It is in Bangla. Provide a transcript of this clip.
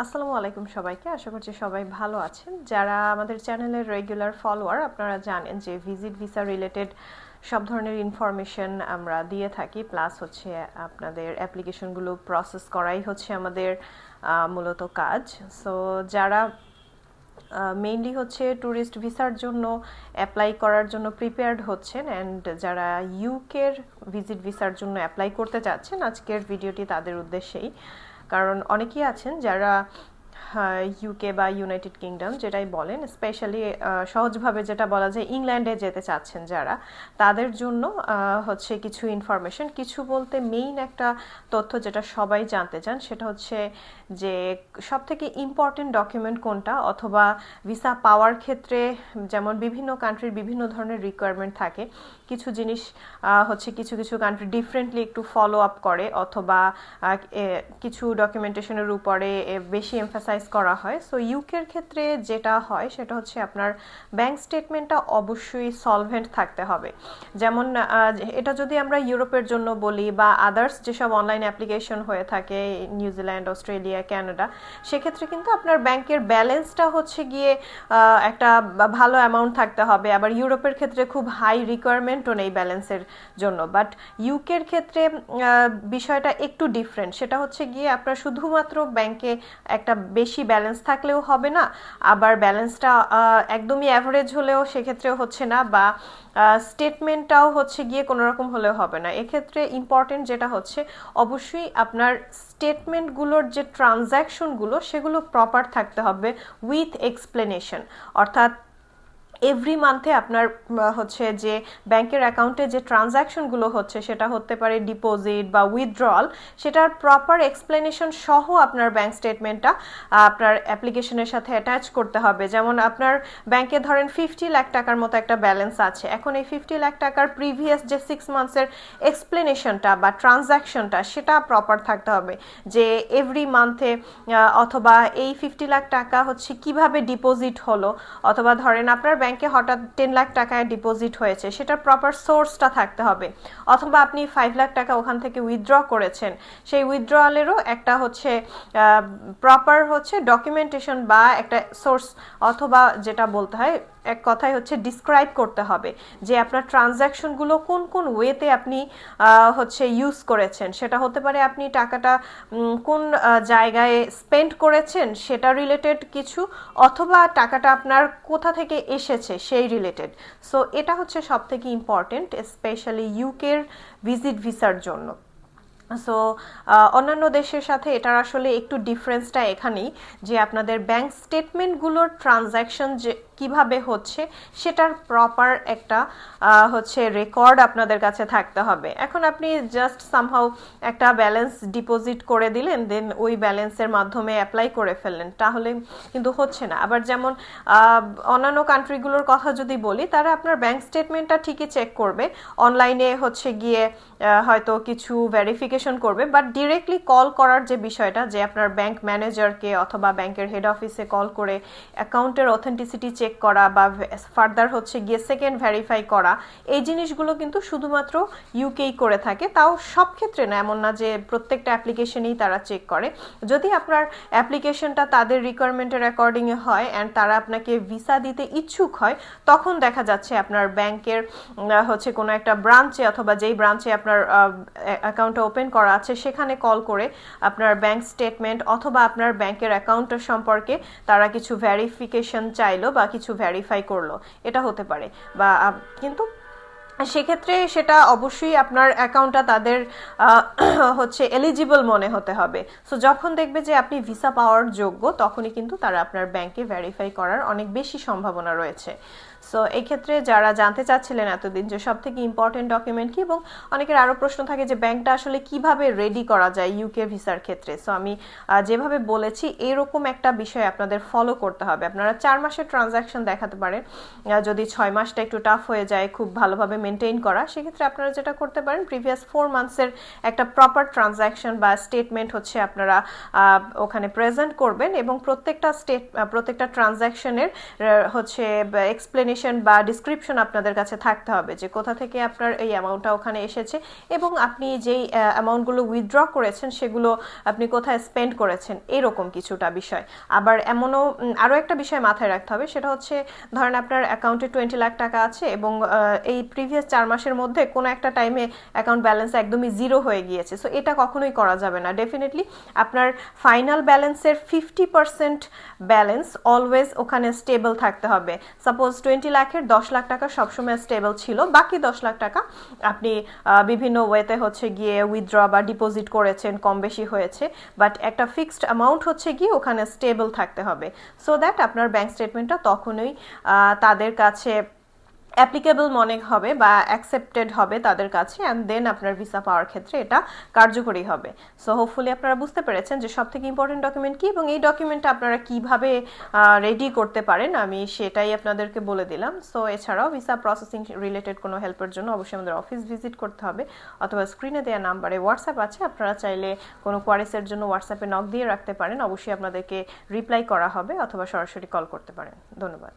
আসসালামু আলাইকুম সবাইকে। আশা করছি সবাই ভালো আছেন। যারা আমাদের চ্যানেলের রেগুলার ফলোয়ার, আপনারা জানেন যে ভিজিট ভিসা রিলেটেড সব ধরনের ইনফরমেশন আমরা দিয়ে থাকি। প্লাস হচ্ছে আপনাদের অ্যাপ্লিকেশনগুলো প্রসেস করাই হচ্ছে আমাদের মূলত কাজ। সো যারা মেইনলি হচ্ছে ট্যুরিস্ট ভিসার জন্য অ্যাপ্লাই করার জন্য প্রিপেয়ার্ড হচ্ছেন অ্যান্ড যারা ইউকের ভিজিট ভিসার জন্য অ্যাপ্লাই করতে চাচ্ছেন আজকের ভিডিওটি তাদের উদ্দেশ্যেই। কারণ অনেকেই আছেন যারা ইউকে বা ইউনাইটেড কিংডম যেটাই বলেন স্পেশালি সহজভাবে যেটা বলা যায় ইংল্যান্ডে যেতে চাচ্ছেন যারা, তাদের জন্য হচ্ছে কিছু ইনফরমেশন কিছু বলতে মেইন একটা তথ্য যেটা সবাই জানতে চান সেটা হচ্ছে যে সব থেকে ইম্পর্টেন্ট ডকুমেন্ট কোনটা অথবা ভিসা পাওয়ার ক্ষেত্রে যেমন বিভিন্ন কান্ট্রির বিভিন্ন ধরনের রিকোয়ারমেন্ট থাকে কিছু জিনিস হচ্ছে কিছু কিছু কান্ট্রি ডিফারেন্টলি একটু ফলো আপ করে অথবা কিছু ডকুমেন্টেশনের উপরে বেশি এমফাসাইজ করা হয়। সো ইউকের ক্ষেত্রে যেটা হয় সেটা হচ্ছে আপনার ব্যাংক স্টেটমেন্টটা অবশ্যই সলভেন্ট থাকতে হবে। যেমন এটা যদি আমরা ইউরোপের জন্য বলি বা আদার্স যেসব অনলাইন অ্যাপ্লিকেশন হয়ে থাকে নিউজিল্যান্ড অস্ট্রেলিয়া কানাডা সেক্ষেত্রে কিন্তু আপনার ব্যাংকের ব্যালেন্সটা হচ্ছে গিয়ে একটা ভালো অ্যামাউন্ট থাকতে হবে। আবার ইউরোপের ক্ষেত্রে খুব হাই রিকোয়ারমেন্টও নেই ব্যালেন্সের জন্য। বাট ইউকের ক্ষেত্রে বিষয়টা একটু ডিফারেন্ট সেটা হচ্ছে গিয়ে আপনার শুধুমাত্র ব্যাংকে একটা বেশি ব্যালেন্স থাকলেও হবে না। আবার ব্যালেন্সটা একদমই অ্যাভারেজ হলেও সেক্ষেত্রেও হচ্ছে না বা স্টেটমেন্টটাও হচ্ছে গিয়ে কোনো রকম হলেও হবে না। এক্ষেত্রে ইম্পর্টেন্ট যেটা হচ্ছে, অবশ্যই আপনার স্টেটমেন্টগুলোর যে ট্রানজ্যাকশনগুলো সেগুলো প্রপার থাকতে হবে উইথ এক্সপ্লেনেশন অর্থাৎ এভরি মান্থে আপনার হচ্ছে যে ব্যাংকের অ্যাকাউন্টে যে ট্রানজ্যাকশনগুলো হচ্ছে, সেটা হতে পারে ডিপোজিট বা উইথড্রল, সেটার প্রপার এক্সপ্লেনেশন সহ আপনার ব্যাংক স্টেটমেন্টটা আপনার অ্যাপ্লিকেশনের সাথে অ্যাটাচ করতে হবে। যেমন আপনার ব্যাংকে ধরেন ফিফটি লাখ টাকার মতো একটা ব্যালেন্স আছে। এখন এই ফিফটি লাখ টাকার প্রিভিয়াস যে সিক্স মান্থসের এক্সপ্লেনেশনটা বা ট্রানজ্যাকশনটা সেটা প্রপার থাকতে হবে। যে এভরি মান্থে অথবা এই ফিফটি লাখ টাকা হচ্ছে কীভাবে ডিপোজিট হলো, অথবা ধরেন আপনার ব্যাংকে হঠাৎ টেন লাখ টাকায় ডিপোজিট হয়েছে, সেটার প্রপার সোর্সটা থাকতে হবে। অথবা আপনি ফাইভ লাখ টাকা ওখান থেকে উইথড্র করেছেন, সেই উইথড্রয়ালেরও একটা হচ্ছে প্রপার হচ্ছে ডকুমেন্টেশন বা একটা সোর্স অথবা যেটা বলতে হয় এক কথায় হচ্ছে ডিসক্রাইব করতে হবে যে আপনার ট্রানজ্যাকশনগুলো কোন কোন ওয়েতে আপনি হচ্ছে ইউজ করেছেন। সেটা হতে পারে আপনি টাকাটা কোন জায়গায় স্পেন্ড করেছেন সেটা রিলেটেড কিছু, অথবা টাকাটা আপনার কোথা থেকে এসেছে সেই রিলেটেড সো এটা হচ্ছে সব থেকে ইম্পর্টেন্ট স্পেশালি ইউকের ভিজিট ভিসার জন্য। সো অন্যান্য দেশের সাথে এটার আসলে একটু ডিফারেন্সটা এখানেই, যে আপনাদের ব্যাংক স্টেটমেন্টগুলোর ট্রানজ্যাকশন যে কীভাবে হচ্ছে, সেটার প্রপার একটা হচ্ছে রেকর্ড আপনাদের কাছে থাকতে হবে। এখন আপনি জাস্ট সামহাউ একটা ব্যালেন্স ডিপোজিট করে দিলেন দেন ওই ব্যালেন্সের মাধ্যমে অ্যাপ্লাই করে ফেললেন। তাহলে কিন্তু হচ্ছে না। আবার যেমন অন্যান্য কান্ট্রিগুলোর কথা যদি বলি, তারা আপনার ব্যাংক স্টেটমেন্টটা ঠিকই চেক করবে। অনলাইনে হচ্ছে গিয়ে হয়তো কিছু ভেরিফিকেশন করবে বাট ডিরেক্টলি কল করার যে বিষয়টা, যে আপনার ব্যাংক ম্যানেজারকে অথবা ব্যাংকের হেড অফিসে কল করে অ্যাকাউন্টের অথেন্টিসিটি চেক করা বা ফার্দার হচ্ছে গিয়ে সেকেন্ড ভেরিফাই করা, এই জিনিসগুলো কিন্তু শুধুমাত্র ইউকেই করে থাকে। তাও সব ক্ষেত্রে না, এমন না যে প্রত্যেকটা অ্যাপ্লিকেশনেই তারা চেক করে। যদি আপনার অ্যাপ্লিকেশনটা তাদের রিকোয়ারমেন্টের অ্যাকর্ডিংয়ে হয় অ্যান্ড তারা আপনাকে ভিসা দিতে ইচ্ছুক হয়, তখন দেখা যাচ্ছে আপনার ব্যাংকের হচ্ছে কোনো একটা ব্রাঞ্চে অথবা যেই ব্রাঞ্চে আপনার অ্যাকাউন্টটা ওপেন করা আছে, সেখানে কল করে আপনার ব্যাংক স্টেটমেন্ট অথবা আপনার ব্যাংকের অ্যাকাউন্টের সম্পর্কে তারা কিছু ভেরিফিকেশন চাইলো বা কিছু ভেরিফাই করল। এটা হতে পারে। বা কিন্তু সেক্ষেত্রে সেটা অবশ্যই আপনার অ্যাকাউন্টটা তাদের হচ্ছে এলিজিবল মনে হতে হবে। সো যখন দেখবে যে আপনি ভিসা পাওয়ার যোগ্য, তখনই কিন্তু তারা আপনার ব্যাংকে ভেরিফাই করার অনেক বেশি সম্ভাবনা রয়েছে। সো এই ক্ষেত্রে যারা জানতে চাচ্ছিলেন এতদিন যে সব থেকে ইম্পর্টেন্ট ডকুমেন্ট কি এবং অনেকের আরও প্রশ্ন থাকে যে ব্যাংকটা আসলে কীভাবে রেডি করা যায় ইউকে ভিসার ক্ষেত্রে। সো আমি যেভাবে বলেছি এরকম একটা বিষয় আপনাদের ফলো করতে হবে। আপনারা চার মাসের ট্রানজ্যাকশন দেখাতে পারেন। যদি ছয় মাসটা একটু টাফ হয়ে যায়, খুব ভালোভাবে মেনটেন করা, সেক্ষেত্রে আপনারা যেটা করতে পারেন প্রিভিয়াস ফোর মান্থসের একটা প্রপার ট্রানজ্যাকশন বা স্টেটমেন্ট হচ্ছে আপনারা ওখানে প্রেজেন্ট করবেন এবং প্রত্যেকটা স্টেট প্রত্যেকটা ট্রানজ্যাকশনের হচ্ছে এক্সপ্লেনেশন এক্সপ্লেনেশন বা ডিসক্রিপশন আপনাদের কাছে থাকতে হবে যে কোথা থেকে আপনার এই অ্যামাউন্টটা ওখানে এসেছে এবং আপনি যেই অ্যামাউন্টগুলো উইথড্র করেছেন সেগুলো আপনি কোথায় স্পেন্ড করেছেন, এরকম কিছুটা বিষয়। আবার এমনও আরও একটা বিষয় মাথায় রাখতে হবে, সেটা হচ্ছে ধরেন আপনার অ্যাকাউন্টে টোয়েন্টি লাখ টাকা আছে এবং এই প্রিভিয়াস চার মাসের মধ্যে কোনো একটা টাইমে অ্যাকাউন্ট ব্যালেন্স একদমই জিরো হয়ে গিয়েছে। সো এটা কখনোই করা যাবে না। ডেফিনেটলি আপনার ফাইনাল ব্যালেন্সের ফিফটি পার্সেন্ট ব্যালেন্স অলওয়েজ ওখানে স্টেবল থাকতে হবে। সাপোজ টোয়েন্টি লাখের দশ লাখ টাকা সবসময় স্টেবল ছিল। বাকি দশ লাখ টাকা আপনি বিভিন্ন ওয়েতে হচ্ছে গিয়ে উইথড্র বা ডিপোজিট করেছেন, কম বেশি হয়েছে। বাট একটা ফিক্সড অ্যামাউন্ট হচ্ছে গিয়ে ওখানে স্টেবল থাকতে হবে। সো দ্যাট আপনার ব্যাংক স্টেটমেন্টটা তখনই তাদের কাছে অ্যাপ্লিকেবল মনে হবে বা অ্যাকসেপ্টেড হবে তাদের কাছে অ্যান্ড দেন আপনার ভিসা পাওয়ার ক্ষেত্রে এটা কার্যকরী হবে। সো হোপফুলি আপনারা বুঝতে পেরেছেন যে সব থেকে ইম্পর্টেন্ট ডকুমেন্ট কি, এবং এই ডকুমেন্টটা আপনারা কীভাবে রেডি করতে পারেন, আমি সেটাই আপনাদেরকে বলে দিলাম। সো এছাড়াও ভিসা প্রসেসিং রিলেটেড কোনো হেল্পের জন্য অবশ্যই আমাদের অফিস ভিজিট করতে হবে, অথবা স্ক্রিনে দেওয়া নাম্বারে হোয়াটসঅ্যাপ আছে, আপনারা চাইলে কোনো কোয়ারিসের জন্য হোয়াটসঅ্যাপে নক দিয়ে রাখতে পারেন, অবশ্যই আপনাদেরকে রিপ্লাই করা হবে, অথবা সরাসরি কল করতে পারেন। ধন্যবাদ।